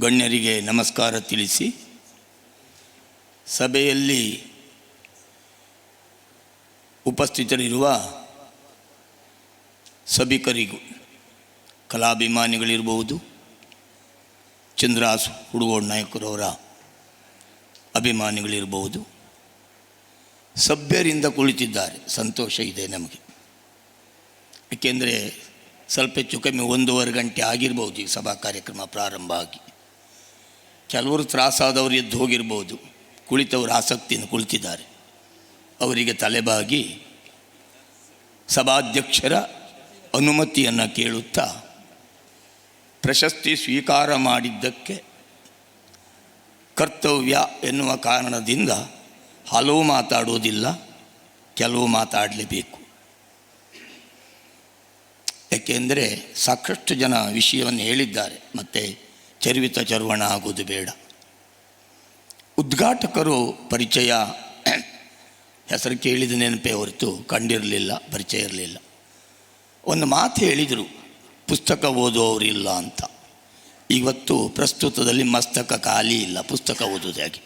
ಗಣ್ಯರಿಗೆ ನಮಸ್ಕಾರ ತಿಳಿಸಿ ಸಭೆಯಲ್ಲಿ ಉಪಸ್ಥಿತರಿರುವ ಸಭಿಕರಿಗೂ ಕಲಾಭಿಮಾನಿಗಳಿರ್ಬೋದು, ಚಂದ್ರಾಸ್ ಹುಡುಗೋಡ್ ನಾಯಕರವರ ಅಭಿಮಾನಿಗಳಿರ್ಬೋದು, ಸಭ್ಯರಿಂದ ಕುಳಿತಿದ್ದಾರೆ. ಸಂತೋಷ ಇದೆ ನಮಗೆ. ಏಕೆಂದರೆ ಸ್ವಲ್ಪ ಹೆಚ್ಚು ಕಮ್ಮಿ ಒಂದೂವರೆ ಗಂಟೆ ಆಗಿರ್ಬೋದು ಈ ಸಭಾ ಕಾರ್ಯಕ್ರಮ ಪ್ರಾರಂಭ ಆಗಿ. ಕೆಲವರು ತ್ರಾಸಾದವರು ಎದ್ದು ಹೋಗಿರ್ಬೋದು. ಕುಳಿತವರು ಆಸಕ್ತಿಯನ್ನು ಕುಳಿತಿದ್ದಾರೆ. ಅವರಿಗೆ ತಲೆಬಾಗಿ ಸಭಾಧ್ಯಕ್ಷರ ಅನುಮತಿಯನ್ನು ಕೇಳುತ್ತಾ ಪ್ರಶಸ್ತಿ ಸ್ವೀಕಾರ ಮಾಡಿದ್ದಕ್ಕೆ ಕರ್ತವ್ಯ ಎನ್ನುವ ಕಾರಣದಿಂದ ಹಲವು ಮಾತಾಡುವುದಿಲ್ಲ, ಕೆಲವು ಮಾತಾಡಲೇಬೇಕು. ಏಕೆಂದರೆ ಸಾಕಷ್ಟು ಜನ ವಿಷಯವನ್ನು ಹೇಳಿದ್ದಾರೆ. ಮತ್ತು ಚರ್ವಿತ ಚರ್ವಣ ಆಗೋದು ಬೇಡ. ಉದ್ಘಾಟಕರು ಪರಿಚಯ, ಹೆಸರು ಕೇಳಿದ ನೆನಪೇ ಹೊರತು ಕಂಡಿರಲಿಲ್ಲ, ಪರಿಚಯ ಇರಲಿಲ್ಲ. ಒಂದು ಮಾತು ಹೇಳಿದರು, ಪುಸ್ತಕ ಓದುವವರಿಲ್ಲ ಅಂತ. ಇವತ್ತು ಪ್ರಸ್ತುತದಲ್ಲಿ ಮಸ್ತಕ ಖಾಲಿ ಇಲ್ಲ, ಪುಸ್ತಕ ಓದೋದಾಗಿ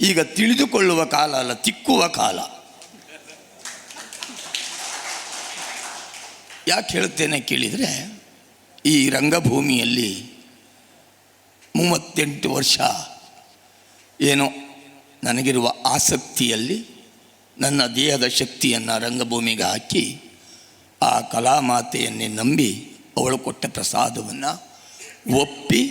ಈಗ ತಿಳಿದುಕೊಳ್ಳುವ ಕಾಲ ಅಲ್ಲ, ತಿಕ್ಕುವ ಕಾಲ. ಯಾಕೆ ಹೇಳ್ತೇನೆ ಕೇಳಿದರೆ, ಈ ರಂಗಭೂಮಿಯಲ್ಲಿ ಮೂವತ್ತೆಂಟು ವರ್ಷ. ಏನೋ ನನಗಿರುವ ಆಸಕ್ತಿಯಲ್ಲಿ ನನ್ನ ದೇಹದ ಶಕ್ತಿಯನ್ನು ರಂಗಭೂಮಿಗೆ ಹಾಕಿ ಆ ಕಲಾಮಾತೆಯನ್ನೇ ನಂಬಿ ಅವಳು ಕೊಟ್ಟ ಪ್ರಸಾದವನ್ನು ಒಪ್ಪಿ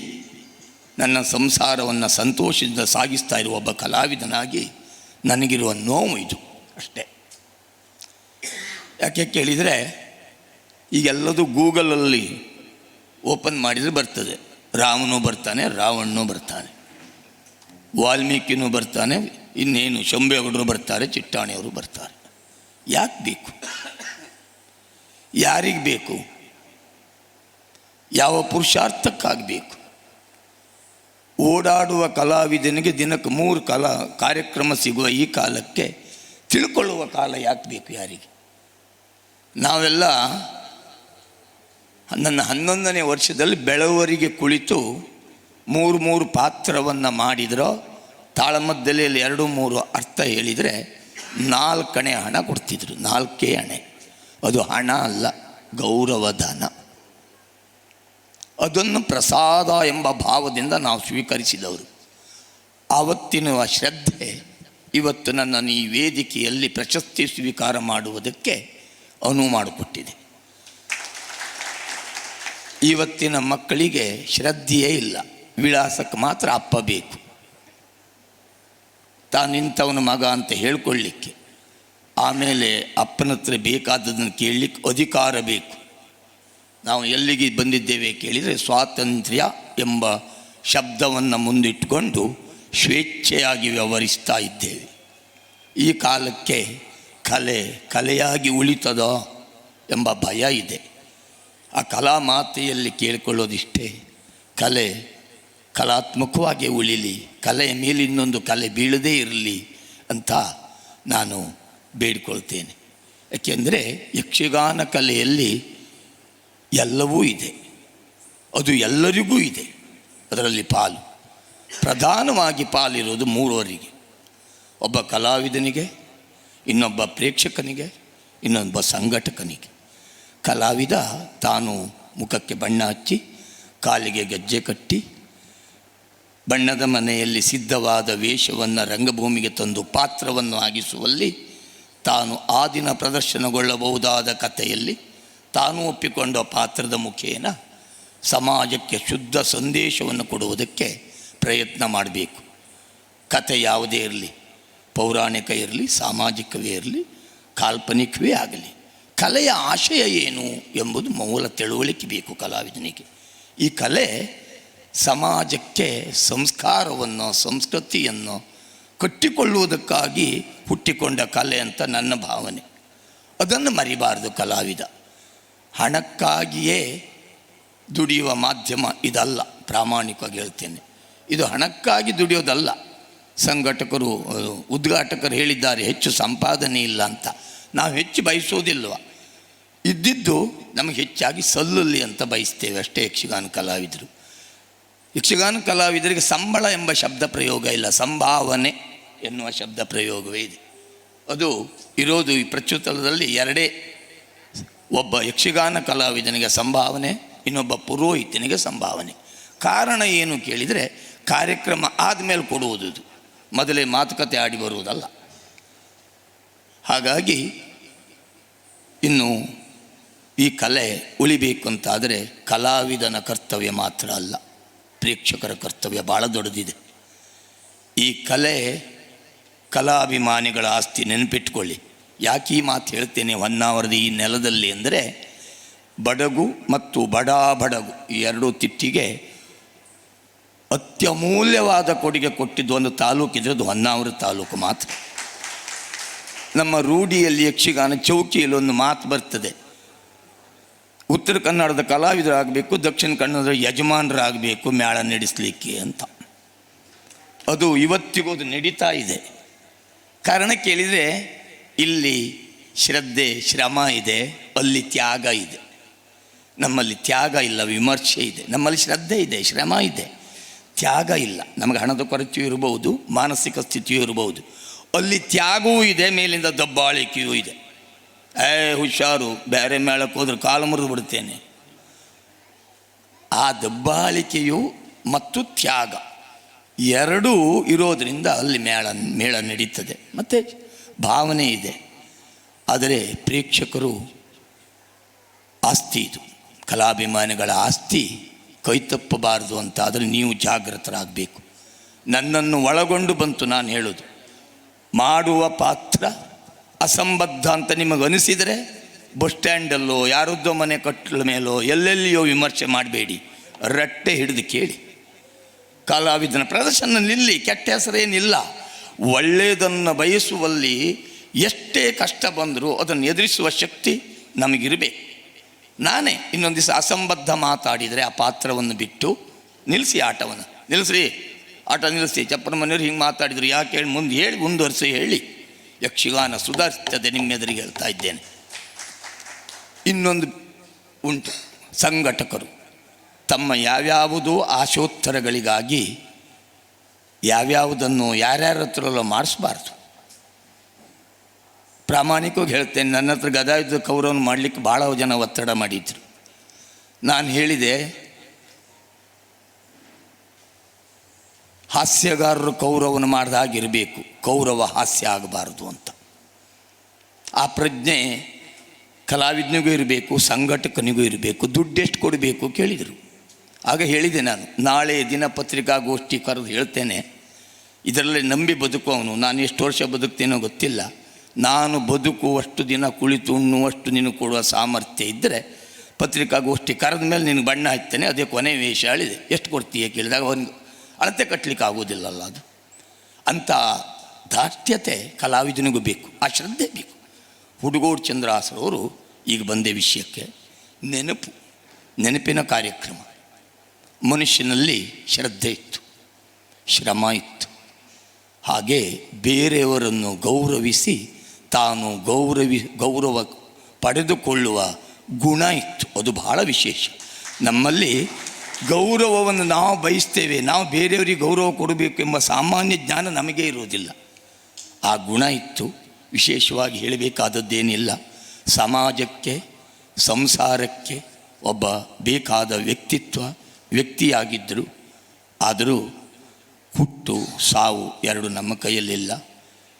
ನನ್ನ ಸಂಸಾರವನ್ನು ಸಂತೋಷದಿಂದ ಸಾಗಿಸ್ತಾ ಇರುವ ಒಬ್ಬ ಕಲಾವಿದನಾಗಿ ನನಗಿರುವ ನೋವು ಇದು ಅಷ್ಟೇ. ಯಾಕೆ ಕೇಳಿದರೆ ಈಗೆಲ್ಲದೂ ಗೂಗಲಲ್ಲಿ ಓಪನ್ ಮಾಡಿದರೆ ಬರ್ತದೆ. ರಾಮನೂ ಬರ್ತಾನೆ, ರಾವಣನು ಬರ್ತಾನೆ. ವಾಲ್ಮೀಕಿನೂ ಬರ್ತಾನೆ, ಇನ್ನೇನು ಶಂಬೇಗೌಡರು ಬರ್ತಾರೆ, ಚಿಟ್ಟಾಣಿಯವರು ಬರ್ತಾರೆ. ಯಾಕೆ ಬೇಕು? ಯಾರಿಗೆ ಬೇಕು? ಯಾವ ಪುರುಷಾರ್ಥಕ್ಕಾಗಬೇಕು? ಓಡಾಡುವ ಕಲಾವಿದನಿಗೆ ದಿನಕ್ಕೆ ಮೂರು ಕಲಾ ಕಾರ್ಯಕ್ರಮ ಸಿಗುವ ಈ ಕಾಲಕ್ಕೆ ತಿಳ್ಕೊಳ್ಳುವ ಕಾಲ ಯಾಕೆ ಬೇಕು ಯಾರಿಗೆ? ನಾವೆಲ್ಲ ನನ್ನ ಹನ್ನೊಂದನೇ ವರ್ಷದಲ್ಲಿ ಬೆಳವರಿಗೆ ಕುಳಿತು ಮೂರು ಮೂರು ಪಾತ್ರವನ್ನು ಮಾಡಿದರೋ. ತಾಳಮದ್ದಲೆಯಲ್ಲಿ ಎರಡು ಮೂರು ಅರ್ಥ ಹೇಳಿದರೆ ನಾಲ್ಕನೇ ಹಣ ಕೊಡ್ತಿದ್ರು. ನಾಲ್ಕೇ ಹಣೆ. ಅದು ಹಣ ಅಲ್ಲ ಗೌರವಧನ ಅದನ್ನು ಪ್ರಸಾದ ಎಂಬ ಭಾವದಿಂದ ನಾವು ಸ್ವೀಕರಿಸಿದವರು. ಆವತ್ತಿನ ಶ್ರದ್ಧೆ, ಇವತ್ತು ನನ್ನನ್ನು ಈ ವೇದಿಕೆಯಲ್ಲಿ ಪ್ರಶಸ್ತಿ ಸ್ವೀಕಾರ ಮಾಡುವುದಕ್ಕೆ ಅನುವು ಮಾಡಿಕೊಟ್ಟಿದೆ. ಇವತ್ತಿನ ಮಕ್ಕಳಿಗೆ ಶ್ರದ್ಧೆಯೇ ಇಲ್ಲ. ವಿಳಾಸಕ್ಕೆ ಮಾತ್ರ ಅಪ್ಪ ಬೇಕು. ತಾನಿಂಥವನ ಮಗ ಅಂತ ಹೇಳ್ಕೊಳ್ಳಿಕ್ಕೆ. ಆಮೇಲೆ ಅಪ್ಪನ ಹತ್ರ ಬೇಕಾದದನ್ನು ಕೇಳಲಿಕ್ಕೆ ಅಧಿಕಾರ ಬೇಕು. ನಾವು ಎಲ್ಲಿಗೆ ಬಂದಿದ್ದೇವೆ ಕೇಳಿದರೆ ಸ್ವಾತಂತ್ರ್ಯ ಎಂಬ ಶಬ್ದವನ್ನು ಮುಂದಿಟ್ಟುಕೊಂಡು ಸ್ವೇಚ್ಛೆಯಾಗಿ ವ್ಯವಹರಿಸ್ತಾ ಇದ್ದೇವೆ. ಈ ಕಾಲಕ್ಕೆ ಕಲೆ, ಕಲೆಯಾಗಿ ಉಳಿತದೋ ಎಂಬ ಭಯ ಇದೆ. ಆ ಕಲಾ ಮಾತೆಯಲ್ಲಿ ಕೇಳಿಕೊಳ್ಳೋದಿಷ್ಟೇ. ಕಲೆ ಕಲಾತ್ಮಕವಾಗಿ ಉಳಿಲಿ ಕಲೆಯ ಮೇಲೆ ಇನ್ನೊಂದು ಕಲೆ ಬೀಳದೇ ಇರಲಿ ಅಂತ ನಾನು ಬೇಡಿಕೊಳ್ತೇನೆ. ಯಾಕೆಂದರೆ ಯಕ್ಷಗಾನ ಕಲೆಯಲ್ಲಿ ಎಲ್ಲವೂ ಇದೆ. ಅದು ಎಲ್ಲರಿಗೂ ಇದೆ. ಅದರಲ್ಲಿ ಪಾಲು. ಪ್ರಧಾನವಾಗಿ ಪಾಲಿರೋದು ಮೂರವರಿಗೆ. ಒಬ್ಬ ಕಲಾವಿದನಿಗೆ, ಇನ್ನೊಬ್ಬ ಪ್ರೇಕ್ಷಕನಿಗೆ, ಇನ್ನೊಬ್ಬ ಸಂಘಟಕನಿಗೆ. ಕಲಾವಿದ ತಾನು ಮುಖಕ್ಕೆ ಬಣ್ಣ ಹಚ್ಚಿ, ಕಾಲಿಗೆ ಗೆಜ್ಜೆ ಕಟ್ಟಿ, ಬಣ್ಣದ ಮನೆಯಲ್ಲಿ ಸಿದ್ಧವಾದ ವೇಷವನ್ನು ರಂಗಭೂಮಿಗೆ ತಂದು ಪಾತ್ರವನ್ನು ಆಗಿಸುವಲ್ಲಿ ತಾನು ಆ ದಿನ ಪ್ರದರ್ಶನಗೊಳ್ಳಬಹುದಾದ ಕಥೆಯಲ್ಲಿ ತಾನು ಒಪ್ಪಿಕೊಂಡ ಪಾತ್ರದ ಮುಖೇನ ಸಮಾಜಕ್ಕೆ ಶುದ್ಧ ಸಂದೇಶವನ್ನು ಕೊಡುವುದಕ್ಕೆ ಪ್ರಯತ್ನ ಮಾಡಬೇಕು. ಕತೆ ಯಾವುದೇ ಇರಲಿ, ಪೌರಾಣಿಕ ಇರಲಿ, ಸಾಮಾಜಿಕವೇ ಇರಲಿ, ಕಾಲ್ಪನಿಕವೇ ಆಗಲಿ. ಕಲೆಯ ಆಶಯ ಏನು ಎಂಬುದು ಮೂಲ ತಿಳುವಳಿಕೆ ಬೇಕು ಕಲಾವಿದನಿಗೆ. ಈ ಕಲೆ ಸಮಾಜಕ್ಕೆ ಸಂಸ್ಕಾರವನ್ನು, ಸಂಸ್ಕೃತಿಯನ್ನು ಕಟ್ಟಿಕೊಳ್ಳುವುದಕ್ಕಾಗಿ ಹುಟ್ಟಿಕೊಂಡ ಕಲೆ ಅಂತ ನನ್ನ ಭಾವನೆ. ಅದನ್ನು ಮರಿಬಾರದು ಕಲಾವಿದ. ಹಣಕ್ಕಾಗಿಯೇ ದುಡಿಯುವ ಮಾಧ್ಯಮ ಇದಲ್ಲ, ಪ್ರಾಮಾಣಿಕವಾಗಿ ಹೇಳ್ತೇನೆ. ಇದು ಹಣಕ್ಕಾಗಿ ದುಡಿಯೋದಲ್ಲ. ಸಂಘಟಕರು, ಉದ್ಘಾಟಕರು ಹೇಳಿದ್ದಾರೆ, ಹೆಚ್ಚು ಸಂಪಾದನೆ ಇಲ್ಲ ಅಂತ. ನಾವು ಹೆಚ್ಚು ಬಯಸೋದಿಲ್ವ ಇದ್ದಿದ್ದು ನಮಗೆ ಹೆಚ್ಚಾಗಿ ಸಲ್ಲಲ್ಲಿ ಅಂತ ಬಯಸ್ತೇವೆ ಅಷ್ಟೇ ಯಕ್ಷಗಾನ ಕಲಾವಿದರು. ಯಕ್ಷಗಾನ ಕಲಾವಿದರಿಗೆ ಸಂಬಳ ಎಂಬ ಶಬ್ದ ಪ್ರಯೋಗ ಇಲ್ಲ, ಸಂಭಾವನೆ ಎನ್ನುವ ಶಬ್ದ ಪ್ರಯೋಗವೇ ಇದೆ. ಅದು ಇರೋದು ಈ ಪ್ರಚುತಲದಲ್ಲಿ ಎರಡೇ ಒಬ್ಬ ಯಕ್ಷಗಾನ ಕಲಾವಿದನಿಗೆ ಸಂಭಾವನೆ, ಇನ್ನೊಬ್ಬ ಪುರೋಹಿತನಿಗೆ ಸಂಭಾವನೆ. ಕಾರಣ ಏನು ಕೇಳಿದರೆ ಕಾರ್ಯಕ್ರಮ ಆದಮೇಲೆ ಕೊಡುವುದು ಇದು. ಮೊದಲೇ ಮಾತುಕತೆ ಆಡಿ ಬರುವುದಲ್ಲ. ಹಾಗಾಗಿ ಇನ್ನು ಈ ಕಲೆ ಉಳಿಬೇಕು ಅಂತಾದರೆ ಕಲಾವಿದನ ಕರ್ತವ್ಯ ಮಾತ್ರ ಅಲ್ಲ, ಪ್ರೇಕ್ಷಕರ ಕರ್ತವ್ಯ ಭಾಳ ದೊಡ್ಡದಿದೆ. ಈ ಕಲೆ ಕಲಾಭಿಮಾನಿಗಳ ಆಸ್ತಿ ನೆನಪಿಟ್ಕೊಳ್ಳಿ. ಯಾಕೆ ಈ ಮಾತು ಹೇಳ್ತೇನೆ? ಹೊನ್ನಾವರದ ಈ ನೆಲದಲ್ಲಿ ಅಂದರೆ ಬಡಗು ಮತ್ತು ಬಡಾ ಬಡಗು ಈ ಎರಡೂ ತಿಟ್ಟಿಗೆ ಅತ್ಯಮೂಲ್ಯವಾದ ಕೊಡುಗೆ ಕೊಟ್ಟಿದ್ದು ಒಂದು ತಾಲೂಕಿದ್ರೆ ಅದು ಹೊನ್ನಾವರ ತಾಲೂಕು ಮಾತ್ರ. ನಮ್ಮ ರೂಢಿಯಲ್ಲಿ ಯಕ್ಷಗಾನ ಚೌಕಿಯಲ್ಲಿ ಒಂದು ಮಾತು ಬರ್ತದೆ. ಉತ್ತರ ಕನ್ನಡದ ಕಲಾವಿದರಾಗಬೇಕು, ದಕ್ಷಿಣ ಕನ್ನಡದ ಯಜಮಾನರಾಗಬೇಕು, ಮೇಳ ನಡೆಸಲಿಕ್ಕೆ ಅಂತ. ಅದು ಇವತ್ತಿಗೂ ಅದು ನಡೀತಾ ಇದೆ. ಕಾರಣ ಕೇಳಿದರೆ, ಇಲ್ಲಿ ಶ್ರದ್ಧೆ, ಶ್ರಮ ಇದೆ, ಅಲ್ಲಿ ತ್ಯಾಗ ಇದೆ. ನಮ್ಮಲ್ಲಿ ತ್ಯಾಗ ಇಲ್ಲ, ವಿಮರ್ಶೆ ಇದೆ. ನಮ್ಮಲ್ಲಿ ಶ್ರದ್ಧೆ ಇದೆ, ಶ್ರಮ ಇದೆ. ತ್ಯಾಗ ಇಲ್ಲ. ನಮಗೆ ಹಣದ ಕೊರತೆಯೂ ಇರಬಹುದು, ಮಾನಸಿಕ ಸ್ಥಿತಿಯೂ ಇರಬಹುದು. ಅಲ್ಲಿ ತ್ಯಾಗವೂ ಇದೆ, ಮೇಲಿಂದ ದಬ್ಬಾಳಿಕೆಯೂ ಇದೆ. ಏ ಹುಷಾರು ಬೇರೆ ಮೇಳಕ್ಕೆ ಹೋದ್ರೆ ಕಾಲು ಮುರಿದು ಬಿಡ್ತೇನೆ. ಆ ದಬ್ಬಾಳಿಕೆಯು ಮತ್ತು ತ್ಯಾಗ, ಎರಡೂ ಇರೋದರಿಂದ ಅಲ್ಲಿ ಮೇಳ ಮೇಳ ನಡೀತದೆ. ಮತ್ತು ಭಾವನೆ ಇದೆ. ಆದರೆ ಪ್ರೇಕ್ಷಕರು ಆಸ್ತಿ ಇದು. ಕಲಾಭಿಮಾನಿಗಳ ಆಸ್ತಿ ಕೈತಪ್ಪಬಾರದು ಅಂತ ಆದರೆ ನೀವು ಜಾಗೃತರಾಗಬೇಕು. ನನ್ನನ್ನು ಒಳಗೊಂಡು ಬಂತು ನಾನು ಹೇಳೋದು. ಮಾಡುವ ಪಾತ್ರ ಅಸಂಬದ್ಧ ಅಂತ ನಿಮಗೆ ಅನಿಸಿದರೆ ಬಸ್ ಸ್ಟ್ಯಾಂಡಲ್ಲೋ, ಯಾರದ್ದೋ ಮನೆ ಕಟ್ಟಲ ಮೇಲೋ, ಎಲ್ಲೆಲ್ಲಿಯೋ ವಿಮರ್ಶೆ ಮಾಡಬೇಡಿ. ರಟ್ಟೆ ಹಿಡಿದು ಕೇಳಿ. ಕಲಾವಿದನ ಪ್ರದರ್ಶನ ನಿಲ್ಲಿ, ಕೆಟ್ಟ ಹೆಸರೇನಿಲ್ಲ. ಒಳ್ಳೆಯದನ್ನು ಬಯಸುವಲ್ಲಿ ಎಷ್ಟೇ ಕಷ್ಟ ಬಂದರೂ ಅದನ್ನು ಎದುರಿಸುವ ಶಕ್ತಿ ನಮಗಿರಬೇಕು. ನಾನೇ ಇನ್ನೊಂದು ದಿವಸ ಅಸಂಬದ್ಧ ಮಾತಾಡಿದರೆ ಆ ಪಾತ್ರವನ್ನು ಬಿಟ್ಟು ನಿಲ್ಲಿಸಿ ಆಟವನ್ನು. ನಿಲ್ಲಿಸ್ರಿ. ಆಟ ನಿಲ್ಲಿಸಿ ಚಪ್ಪನ ಮನೆಯವ್ರು ಹಿಂಗೆ ಮಾತಾಡಿದ್ರು. ಯಾಕೆ ಹೇಳಿ ಮುಂದೆ ಹೇಳಿ, ಮುಂದುವರಿಸಿ ಹೇಳಿ. ಯಕ್ಷಗಾನ ಸುಧಾರಿಸ್ತದೆ ನಿಮ್ಮೆದುರಿಗೆ ಹೇಳ್ತಾ ಇದ್ದೇನೆ ಇನ್ನೊಂದು ಉಂಟು ಸಂಘಟಕರು ತಮ್ಮ ಯಾವ್ಯಾವುದೋ ಆಶೋತ್ತರಗಳಿಗಾಗಿ ಯಾವ್ಯಾವುದನ್ನು ಯಾರ್ಯಾರ ಹತ್ರಲ್ಲೋ ಮಾಡಿಸ್ಬಾರ್ದು ಪ್ರಾಮಾಣಿಕವಾಗಿ ಹೇಳ್ತೇನೆ ನನ್ನ ಹತ್ರ ಗದಾಯುದ್ಧ ಕೌರವನ ಮಾಡಲಿಕ್ಕೆ ಭಾಳ ಜನ ಒತ್ತಡ ಮಾಡಿದ್ರು ನಾನು ಹೇಳಿದೆ ಹಾಸ್ಯಗಾರರು ಕೌರವನ ಮಾಡಿದಾಗಿರಬೇಕು ಕೌರವ ಹಾಸ್ಯ ಆಗಬಾರದು ಅಂತ. ಆ ಪ್ರಜ್ಞೆ ಕಲಾವಿದನಿಗೂ ಇರಬೇಕು, ಸಂಘಟಕನಿಗೂ ಇರಬೇಕು, ದುಡ್ಡೆಷ್ಟು ಕೊಡಬೇಕು ಕೇಳಿದರು. ಆಗ ಹೇಳಿದೆ ನಾನು, ನಾಳೆ ದಿನ ಪತ್ರಿಕಾಗೋಷ್ಠಿ ಕರೆದು ಹೇಳ್ತೇನೆ. ಇದರಲ್ಲಿ ನಂಬಿ ಬದುಕುವವನು, ನಾನು ಎಷ್ಟು ವರ್ಷ ಬದುಕ್ತೇನೋ ಗೊತ್ತಿಲ್ಲ. ನಾನು ಬದುಕುವಷ್ಟು ದಿನ ಕುಳಿತು ಉಣ್ಣುವಷ್ಟು ನಿನಗೆ ಕೊಡುವ ಸಾಮರ್ಥ್ಯ ಇದ್ದರೆ ಪತ್ರಿಕಾಗೋಷ್ಠಿ ಕರೆದ ಮೇಲೆ ನಿನಗೆ ಬಣ್ಣ ಹಚ್ತೇನೆ, ಅದೇ ಕೊನೆ ವೇಷ ಹೇಳಿದೆ ಎಷ್ಟು ಕೊಡ್ತೀಯ ಕೇಳಿದಾಗ ಅವನಿಗೆ ಅಳತೆ ಕಟ್ಟಲಿಕ್ಕೆ ಆಗೋದಿಲ್ಲಲ್ಲ ಅದು. ಅಂಥ ದಾಷ್ಟ್ಯತೆ ಕಲಾವಿದನಿಗೂ ಬೇಕು, ಆ ಶ್ರದ್ಧೆ ಬೇಕು. ಹುಡುಗೋಡು ಚಂದ್ರಾಸರವರು ಈಗ ಬಂದೆ ವಿಷಯಕ್ಕೆ ನೆನಪು, ನೆನಪಿನ ಕಾರ್ಯಕ್ರಮ. ಮನುಷ್ಯನಲ್ಲಿ ಶ್ರದ್ಧೆ ಇತ್ತು, ಶ್ರಮ ಇತ್ತು. ಹಾಗೆ ಬೇರೆಯವರನ್ನು ಗೌರವಿಸಿ ತಾನು ಗೌರವಿ, ಗೌರವ ಪಡೆದುಕೊಳ್ಳುವ ಗುಣ ಇತ್ತು. ಅದು ಬಹಳ ವಿಶೇಷ. ನಮ್ಮಲ್ಲಿ ಗೌರವವನ್ನು ನಾವು ಬಯಸ್ತೇವೆ, ನಾವು ಬೇರೆಯವರಿಗೆ ಗೌರವ ಕೊಡಬೇಕು ಎಂಬ ಸಾಮಾನ್ಯ ಜ್ಞಾನ ನಮಗೆ ಇರುವುದಿಲ್ಲ. ಆ ಗುಣ ಇತ್ತು. ವಿಶೇಷವಾಗಿ ಹೇಳಬೇಕಾದದ್ದೇನಿಲ್ಲ. ಸಮಾಜಕ್ಕೆ, ಸಂಸಾರಕ್ಕೆ ಒಬ್ಬ ಬೇಕಾದ ವ್ಯಕ್ತಿತ್ವ, ವ್ಯಕ್ತಿಯಾಗಿದ್ದರು. ಆದರೂ ಹುಟ್ಟು, ಸಾವು ಎರಡು ನಮ್ಮ ಕೈಯಲ್ಲಿಲ್ಲ.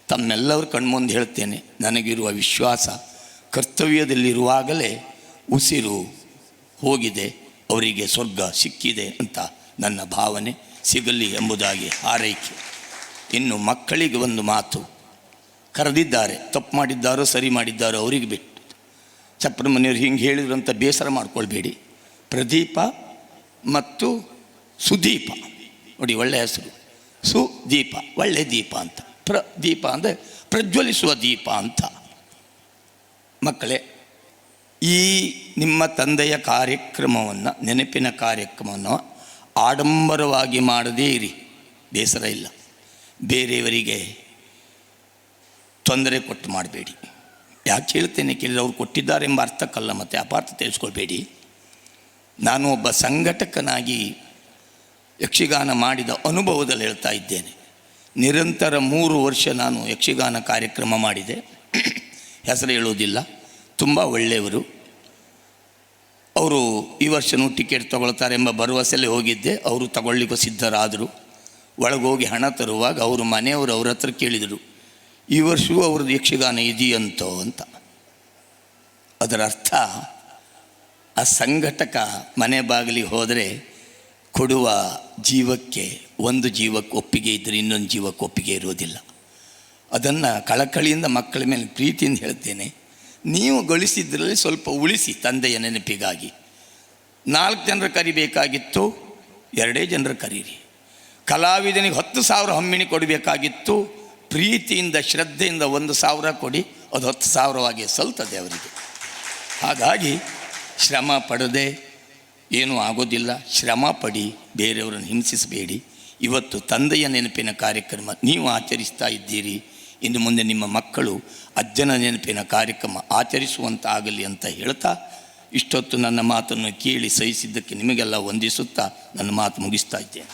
ತಮ್ಮೆಲ್ಲರ ಕಣ್ಮುಂದೆ ಹೇಳ್ತೇನೆ, ನನಗಿರುವ ವಿಶ್ವಾಸ ಕರ್ತವ್ಯದಲ್ಲಿರುವಾಗಲೇ ಉಸಿರು ಹೋಗಿದೆ. ಅವರಿಗೆ ಸ್ವರ್ಗ ಸಿಕ್ಕಿದೆ ಅಂತ ನನ್ನ ಭಾವನೆ ಸಿಗಲಿ ಎಂಬುದಾಗಿ ಹಾರೈಕೆ. ಇನ್ನು ಮಕ್ಕಳಿಗೆ ಒಂದು ಮಾತು. ಕರೆದಿದ್ದಾರೆ, ತಪ್ಪು ಮಾಡಿದ್ದಾರೋ, ಸರಿ ಮಾಡಿದ್ದಾರೋ ಅವರಿಗೆ ಬಿಟ್ಟು. ಚಪ್ಪರ ಮನೆಯವ್ರು ಹಿಂಗೆ ಹೇಳಿದ್ರು ಅಂತ ಬೇಸರ ಮಾಡ್ಕೊಳ್ಬೇಡಿ. ಪ್ರದೀಪ ಮತ್ತು ಸುದೀಪ. ನೋಡಿ, ಒಳ್ಳೆಯ ಹೆಸರು. ಸುದೀಪ, ಒಳ್ಳೆ ದೀಪ ಅಂತ. ಪ್ರದೀಪ ಅಂದರೆ ಪ್ರಜ್ವಲಿಸುವ ದೀಪ ಅಂತ. ಮಕ್ಕಳೇ ಈ ನಿಮ್ಮ ತಂದೆಯ ಕಾರ್ಯಕ್ರಮವನ್ನು, ನೆನಪಿನ ಕಾರ್ಯಕ್ರಮವನ್ನು ಆಡಂಬರವಾಗಿ ಮಾಡದೇ ಇರಿ. ಬೇಸರ ಇಲ್ಲ. ಬೇರೆಯವರಿಗೆ ತೊಂದರೆ ಕೊಟ್ಟು ಮಾಡಬೇಡಿ. ಯಾಕೆ ಹೇಳ್ತೇನೆ ಕೇಳಿದ್ರೆ ಅವ್ರು ಕೊಟ್ಟಿದ್ದಾರೆ ಎಂಬ ಅರ್ಥಕ್ಕಲ್ಲ ಮತ್ತು, ಅಪಾರ್ಥ ತಿಳಿಸ್ಕೊಳ್ಬೇಡಿ. ನಾನು ಒಬ್ಬ ಸಂಘಟಕನಾಗಿ ಯಕ್ಷಗಾನ ಮಾಡಿದ ಅನುಭವದಲ್ಲಿ ಹೇಳ್ತಾ ಇದ್ದೇನೆ. ನಿರಂತರ ಮೂರು ವರ್ಷ ನಾನು ಯಕ್ಷಗಾನ ಕಾರ್ಯಕ್ರಮ ಮಾಡಿದೆ. ಹೆಸರು ಹೇಳುವುದಿಲ್ಲ. ತುಂಬ ಒಳ್ಳೆಯವರು. ಅವರು ಈ ವರ್ಷನೂ ಟಿಕೆಟ್ ತಗೊಳ್ತಾರೆ ಎಂಬ ಭರವಸೆಯಲ್ಲಿ ಹೋಗಿದ್ದೆ. ಅವರು ತಗೊಳ್ಳಿಕ್ಕೂ ಸಿದ್ಧರಾದರು. ಒಳಗೋಗಿ ಹಣ ತರುವಾಗ ಅವರು ಮನೆಯವರು ಅವ್ರ ಹತ್ರ ಕೇಳಿದರು. ಈ ವರ್ಷವೂ ಅವ್ರದ್ದು ಯಕ್ಷಗಾನ ಇದೆಯಂತೋ ಅಂತ. ಅದರ ಅರ್ಥ, ಆ ಸಂಘಟಕ ಮನೆ ಬಾಗಿಲಿಗೆ ಹೋದರೆ ಕೊಡುವ ಜೀವಕ್ಕೆ ಒಂದು ಜೀವಕ್ಕೆ ಒಪ್ಪಿಗೆ ಇದ್ದರೆ ಇನ್ನೊಂದು ಜೀವಕ್ಕೆ ಒಪ್ಪಿಗೆ ಇರೋದಿಲ್ಲ ಅದನ್ನು ಕಳಕಳಿಯಿಂದ ಮಕ್ಕಳ ಮೇಲೆ ಪ್ರೀತಿಯಿಂದ ಹೇಳ್ತೇನೆ. ನೀವು ಗಳಿಸಿದ್ರಲ್ಲಿ ಸ್ವಲ್ಪ ಉಳಿಸಿ ತಂದೆಯ ನೆನಪಿಗಾಗಿ. ನಾಲ್ಕು ಜನರ ಕರಿಬೇಕಾಗಿತ್ತು, ಎರಡೇ ಜನರ ಕರೀರಿ. ಕಲಾವಿದನಿಗೆ ಹತ್ತು ಸಾವಿರ ಹಮ್ಮಿಣಿ ಕೊಡಬೇಕಾಗಿತ್ತು, ಪ್ರೀತಿಯಿಂದ, ಶ್ರದ್ಧೆಯಿಂದ ಒಂದು ಸಾವಿರ ಕೊಡಿ, ಅದು ಹತ್ತು ಸಾವಿರವಾಗಿ ಸಲ್ತದೆ ಅವರಿಗೆ. ಹಾಗಾಗಿ ಶ್ರಮ ಪಡದೆ, ಏನೂ ಆಗೋದಿಲ್ಲ, ಶ್ರಮ ಪಡಿ, ಬೇರೆಯವರನ್ನು ಹಿಂಸಿಸಬೇಡಿ. ಇವತ್ತು ತಂದೆಯ ನೆನಪಿನ ಕಾರ್ಯಕ್ರಮ ನೀವು ಆಚರಿಸ್ತಾ ಇದ್ದೀರಿ. ಇನ್ನು ಮುಂದೆ ನಿಮ್ಮ ಮಕ್ಕಳು ಅಜ್ಜನ ನೆನಪಿನ ಕಾರ್ಯಕ್ರಮ ಆಚರಿಸುವಂತಾಗಲಿ ಅಂತ ಹೇಳ್ತಾ ಇಷ್ಟೊತ್ತು ನನ್ನ ಮಾತನ್ನು ಕೇಳಿ ಸಹಿಸಿದ್ದಕ್ಕೆ ನಿಮಗೆಲ್ಲ ವಂದಿಸುತ್ತಾ ನನ್ನ ಮಾತು ಮುಗಿಸ್ತಾ ಇದ್ದೇನೆ.